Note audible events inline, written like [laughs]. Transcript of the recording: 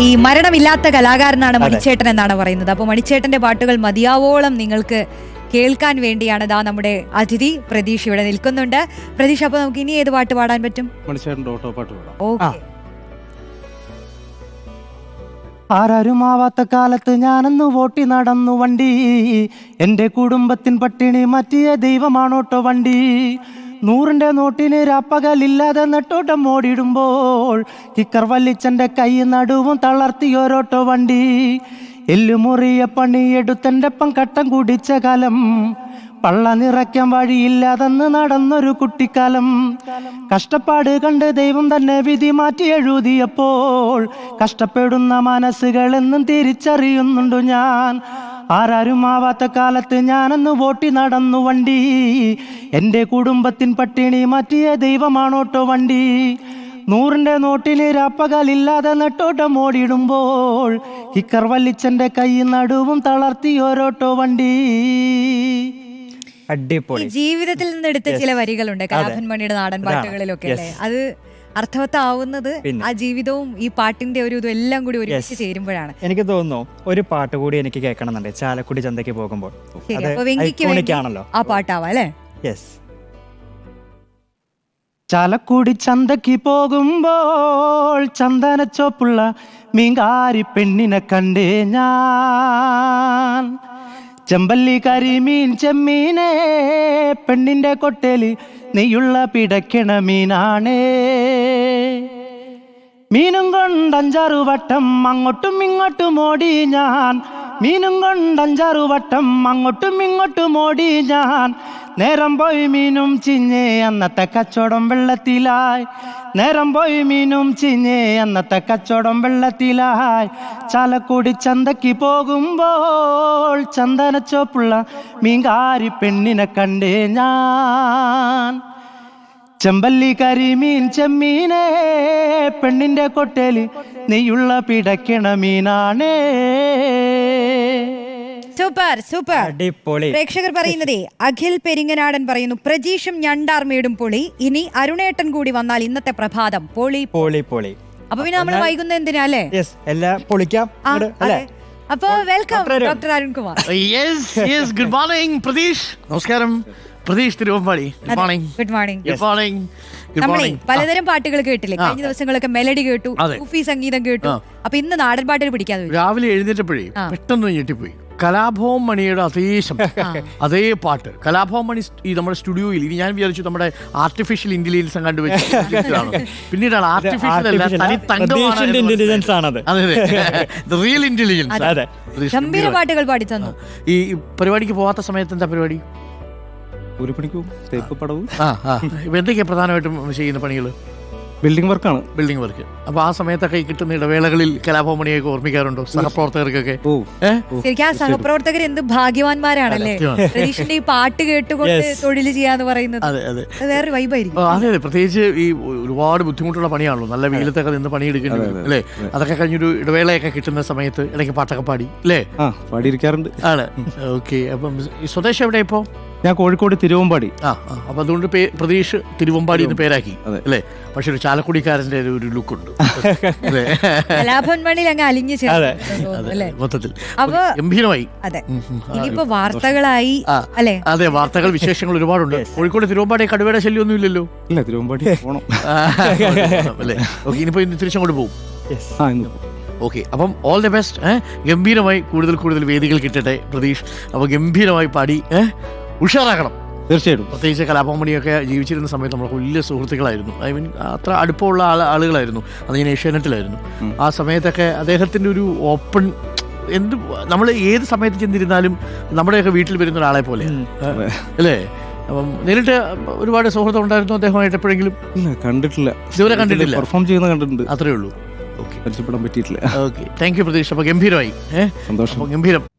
ഈ മരണമില്ലാത്ത കലാകാരനാണ് മണിച്ചേട്ടൻ എന്നാണ് പറയുന്നത്. അപ്പോൾ മണിച്ചേട്ടന്റെ പാട്ടുകൾ മതിയാവോളം നിങ്ങൾക്ക് കേൾക്കാൻ വേണ്ടിയാണ് ദാ നമ്മുടെ അതിഥി പ്രതീഷ് ഇവിടെ നിൽക്കുന്നുണ്ട്. പ്രതീഷ് അപ്പൊ നമുക്ക് ഇനി ഏത് പാട്ട് പാടാൻ പറ്റും? ആരാരും ഓട്ടോ പാട്ട് പാടാം. ഓക്കെ. ആരാരുമാവാത്ത കാലത്ത് ഞാനന്ന് വോട്ടി നടന്നു വണ്ടി. എന്റെ കുടുംബത്തിൻ പട്ടിണി മാറ്റിയ ദൈവമാണോട്ടോ വണ്ടി. നൂറിന്റെ നോട്ടിന് രാപ്പകലില്ലാതെ നെട്ടോട്ടം ഓടിടുമ്പോൾ കിക്കർ വല്ലിച്ചന്റെ കൈ നടുവും തളർത്തി ഓരോട്ടോ വണ്ടി. എല്ലുമുറിയ പണിയെടുത്തെന്റെ ഒപ്പം കട്ടം കുടിച്ച കാലം. പള്ള നിറയ്ക്കാൻ വഴിയില്ലാതെന്ന് നടന്നൊരു കുട്ടിക്കാലം. കഷ്ടപ്പാട് കണ്ട് ദൈവം തന്നെ വിധി മാറ്റി എഴുതിയപ്പോൾ കഷ്ടപ്പെടുന്ന മനസ്സുകളെന്നും തിരിച്ചറിയുന്നുണ്ടു ഞാൻ. ആരാരും ആവാത്ത കാലത്ത് ഞാനന്ന് വോട്ടി നടന്നു വണ്ടി. എന്റെ കുടുംബത്തിൻ പട്ടിണി മാറ്റിയ ദൈവമാണോട്ടോ വണ്ടി. നൂറിന്റെ നോട്ടിലെ രാപ്പകലില്ലാതെ നെട്ടോട്ടം ഓടിടുമ്പോൾ കിക്കർ വല്ലിച്ചന്റെ കൈ നടുവും തളർത്തി ഓരോട്ടോ വണ്ടി. അടിപൊളി. ജീവിതത്തിൽ നിന്ന് എടുത്ത ചില വരികളുണ്ട്. കലാഭൻ മണിയുടെ നാടൻ പാട്ടുകളിലൊക്കെ അല്ലേ? അത് അർത്ഥവത്താവുന്നത് ആ ജീവിതവും ഈ പാട്ടിന്റെ ഒരു ഇതും എല്ലാം കൂടി ഒരുമിച്ച് ചേരുമ്പോഴാണ്. എനിക്ക് തോന്നുന്നു ഒരു പാട്ട് കൂടി എനിക്ക് കേൾക്കണമെന്നുണ്ട്. ചാലക്കുടി ചന്തയ്ക്ക് പോകുമ്പോൾ. ആ പാട്ടാവാ അല്ലേ? യെസ് ചാലക്കുടി ചന്തയ്ക്ക് പോകുമ്പോൾ ചന്ദനച്ചോപ്പുള്ള മീങ്കാരി പെണ്ണിനെ കണ്ടേ ഞാൻ. ചെമ്പല്ലി കരിമീൻ ചെമ്മീനേ പെണ്ണിന്റെ കൊട്ടേൽ നെയ്യുള്ള പിടയ്ക്കണ മീനാണേ. മീനും കൊണ്ട് അഞ്ചാറു വട്ടം അങ്ങോട്ടും ഇങ്ങോട്ടും ഓടി ഞാൻ. മീനും കൊണ്ട് അഞ്ചാറു വട്ടം അങ്ങോട്ടും ഇങ്ങോട്ടും ഓടി ഞാൻ. നേരം പോയി മീനും ചിഞ്ഞേ അന്നത്തെ കച്ചവടം വെള്ളത്തിലായി. നേരം പോയി മീനും ചിഞ്ഞേ അന്നത്തെ കച്ചവടം വെള്ളത്തിലായി. ചാലക്കുടി ചന്തയ്ക്ക് പോകുമ്പോൾ ചന്ദനച്ചോപ്പുള്ള മീൻകാരി പെണ്ണിനെ കണ്ടേ ഞാൻ. ചെമ്പല്ലി കരിമീൻ ചെമ്മീനേ പെണ്ണിന്റെ കൊട്ടേൽ നെയ്യുള്ള പിടയ്ക്കണ മീനാണേ. Super super. അടിപൊളി. പ്രേക്ഷകർ പറയുന്നതേ അഖിൽ പെരിങ്ങനാടൻ പറയുന്നു പ്രജീഷും ഞണ്ടാർമേടും പൊളി ഇനി അരുണേട്ടൻ കൂടി വന്നാൽ ഇന്നത്തെ പ്രഭാതം പൊളി പൊളി. പൊളി അപ്പൊ പിന്നെ നമ്മൾ വൈകുന്ന എന്തിനാ അല്ലേ? യെസ് എല്ലാം പൊളിക്കാം ആ, ഇങ്ങട്, അതെ. അല്ലേ? അപ്പൊ welcome doctor Arun. Doctor Arunkumar yes yes good morning Pratheesh. നമസ്കാരം. Pratheesh Thiruvambadi. Good morning good morning good morning good നമ്മളെ മോർണിംഗ് പലതരം പാട്ടുകൾ കേട്ടില്ലേ? കഴിഞ്ഞ ദിവസങ്ങളൊക്കെ മെലഡി കേട്ടു അതെ. സൂഫി സംഗീതം കേട്ടു. ആ. അപ്പൊ ഇന്ന് നാടൻ പാട്ടിൽ പിടിക്കാതെ വരും. രാവിലെ എഴുന്നേറ്റപ്പോഴേ ആ. പെട്ടെന്ന് ഞെട്ടിപ്പോയി. കലാഭവൻ മണിയുടെ അതേ ശബ്ദം. അതേ പാട്ട്. കലാഭവൻ മണി ഈ നമ്മുടെ സ്റ്റുഡിയോയിൽ ഇനി ഞാൻ വിചാരിച്ചു നമ്മുടെ ആർട്ടിഫിഷ്യൽ ഇന്റലിജൻസ് കണ്ടുപിടിച്ചു പിന്നീടാണ് ആർട്ടിഫിഷ്യൽ അല്ല തനി ആണത്. അതെ റിയൽ ഇന്റലിജൻസ് അതെ. ഗംഭീര പാട്ടുകൾ പാടി തന്നു. ഈ പരിപാടിക്ക് പോവാത്ത സമയത്ത് എന്താ പരിപാടി? ഒരു പണിക്കും തേപ്പ് പടവും. ആ ആ. ഇപ്പൊ എന്തൊക്കെയാ പ്രധാനമായിട്ടും ചെയ്യുന്ന പണികൾ ബിൽഡിംഗ് വർക്കാണ്. Building work. അപ്പൊ ആ സമയത്തൊക്കെ ഈ കിട്ടുന്ന ഇടവേളകളിൽ കലാഭവമണിയൊക്കെ ഓർമ്മിക്കാറുണ്ടോ? സഹപ്രവർത്തകർക്കൊക്കെ? ഓ ശരിക്കും ആ സഹപ്രവർത്തകർ എന്ത് ഭാഗ്യവാന്മാരാണല്ലേ. ഈ പാട്ട് കേട്ടുകൊണ്ട്. തൊഴിൽ ചെയ്യാന്ന് പറയുന്നത്. അതെ അതെ. അത് വേറൊരു വൈബായിരിക്കും ആ, അതെ അതെ. പ്രത്യേകിച്ച് ഈ ഒരുപാട് ബുദ്ധിമുട്ടുള്ള പണിയാണല്ലോ. നല്ല വെയിലത്തൊക്കെ നിന്ന് പണിയെടുക്കേണ്ടി വരും അല്ലേ? അതൊക്കെ കഴിഞ്ഞൊരു ഇടവേളയൊക്കെ കിട്ടുന്ന സമയത്ത് ഇടയ്ക്ക് പാട്ടൊക്കെ പാടി അല്ലേ? ആ പാടിയിരിക്കാറുണ്ട്. ആണ്. ഓക്കെ. അപ്പം സ്വദേശം എവിടെ ഇപ്പോ? ഞാൻ കോഴിക്കോട് തിരുവമ്പാടി. ആ ആ, അപ്പൊ അതുകൊണ്ട് പേ- പ്രതീഷ് തിരുവമ്പാടി എന്ന് പേരാക്കി അല്ലേ? പക്ഷെ ഒരു ചാലക്കുടിക്കാരന്റെ ഒരു- ലുക്കുണ്ട് ലുക്ക് ഉണ്ട്. അല്ലേ? അങ്ങ് അലിഞ്ഞു അതെ. ചേർന്നു അല്ലേ മൊത്തത്തിൽ. അപ്പൊ ഗംഭീരമായി. അതെ. ഇനിയിപ്പോ വാർത്തകളായി ആ. അല്ലേ? അതെ വാർത്തകൾ വിശേഷങ്ങൾ ഒരുപാടുണ്ട്. കോഴിക്കോട് തിരുവമ്പാടി കടുവയുടെ ശല്യമൊന്നും ഇല്ലല്ലോ? ഇല്ല തിരുവമ്പാടി പോണം. [laughs] ആ, അല്ലേ? ഓക്കെ ഇനിയിപ്പോ ഇന്ന് തിരിച്ചങ്ങോട്ട് പോകും. യെസ് ആ ഇന്ന് ഓക്കെ അപ്പം ഓൾ ദി ബെസ്റ്റ് ഗംഭീരമായി കൂടുതൽ കൂടുതൽ വേദികൾ കിട്ടട്ടെ പ്രതീഷ്. അപ്പോൾ ഗംഭീരമായി പാടി ഏഹ് ഉഷാറാക്കണം തീർച്ചയായിട്ടും. പ്രത്യേകിച്ച് കലാഭവമണിയൊക്കെ ജീവിച്ചിരുന്ന സമയത്ത് നമ്മൾ വലിയ സുഹൃത്തുക്കളായിരുന്നു. ഐ മീൻ അത്ര അടുപ്പമുള്ള ആൾ ആളുകളായിരുന്നു. അത് ഞാൻ ഏഷ്യാനെറ്റിലായിരുന്നു. ആ സമയത്തൊക്കെ അദ്ദേഹത്തിന്റെ ഒരു ഓപ്പൺ എന്ത് നമ്മൾ ഏത് സമയത്ത് ചെന്നിരുന്നാലും നമ്മുടെയൊക്കെ വീട്ടിൽ വരുന്ന ഒരാളെ പോലെ. അല്ലേ? അപ്പം നേരിട്ട് ഒരുപാട് സൗഹൃദം ഉണ്ടായിരുന്നു അദ്ദേഹമായിട്ട് എപ്പോഴെങ്കിലും? കണ്ടിട്ടില്ല. ഇതുവരെ കണ്ടിട്ടില്ല. പെർഫോം ചെയ്യുന്ന കണ്ടിട്ടുണ്ട്. അത്രേ ഉള്ളൂ. ഓക്കെ. പരിചയപ്പെടാൻ പറ്റിയിട്ടില്ല. ഓക്കെ. താങ്ക് യു പ്രതീക്ഷ. അപ്പോൾ ഗംഭീരമായി. ഏഹ് സന്തോഷം. ഗംഭീരം.